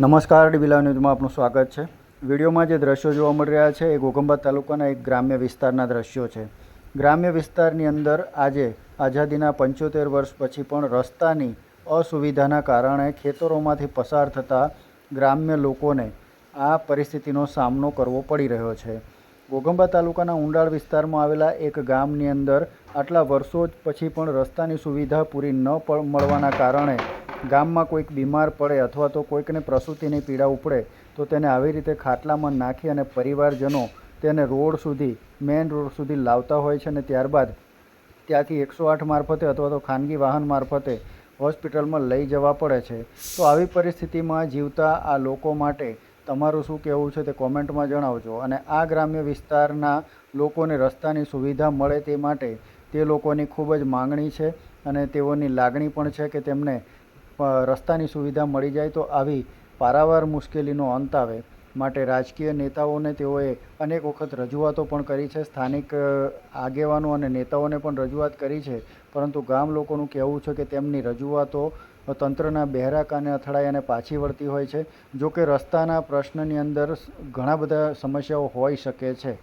નમસ્કાર ડીબીલા ન્યૂઝમાં આપનું સ્વાગત છે. વિડીયોમાં જે દ્રશ્યો જોવા મળી રહ્યા છે, એ ગોગંબા તાલુકાના એક ગ્રામ્ય વિસ્તારના દ્રશ્યો છે. ગ્રામ્ય વિસ્તારની અંદર આજે આઝાદીના પંચોતેર વર્ષ પછી પણ રસ્તાની અસુવિધાના કારણે ખેતરોમાંથી પસાર થતા ગ્રામ્ય લોકોને આ પરિસ્થિતિનો સામનો કરવો પડી રહ્યો છે. ગોગંબા તાલુકાના ઊંડાળ વિસ્તારમાં આવેલા એક ગામની અંદર આટલા વર્ષો પછી પણ રસ્તાની સુવિધા પૂરી ન મળવાના કારણે ગામમાં કોઈક બીમાર પડે અથવા તો કોઈકને પ્રસૂતિની પીડા ઉપડે, તો તેને આવી રીતે ખાટલામાં નાખી અને પરિવારજનો તેને રોડ સુધી, મેઇન રોડ સુધી લાવતા હોય છે અને ત્યારબાદ ત્યાંથી એકસો આઠ મારફતે અથવા તો ખાનગી વાહન મારફતે હોસ્પિટલમાં લઈ જવા પડે છે. તો આવી પરિસ્થિતિમાં જીવતા આ લોકો માટે તમારું શું કહેવું છે તે કોમેન્ટમાં જણાવજો અને આ ગ્રામ્ય વિસ્તારના લોકોને રસ્તાની સુવિધા મળે તે માટે તે લોકોની ખૂબ જ માંગણી છે અને તેઓની લાગણી પણ છે કે તેમને રસ્તાની સુવિધા મળી જાય તો આવી પારાવાર મુશ્કેલીનો અંત આવે. માટે રાજકીય નેતાઓને તેઓએ અનેક વખત રજૂઆતો પણ કરી છે. સ્થાનિક આગેવાનો અને નેતાઓને પણ રજૂઆત કરી છે. પરંતુ ગામ લોકોનું કહેવું છે કે તેમની રજૂઆતો તંત્રના બહેરા કાને અથડાઈ અને પાછી વળતી હોય છે જો કે રસ્તાના પ્રશ્નની અંદર ઘણા બધા સમસ્યાઓ હોઈ શકે છે.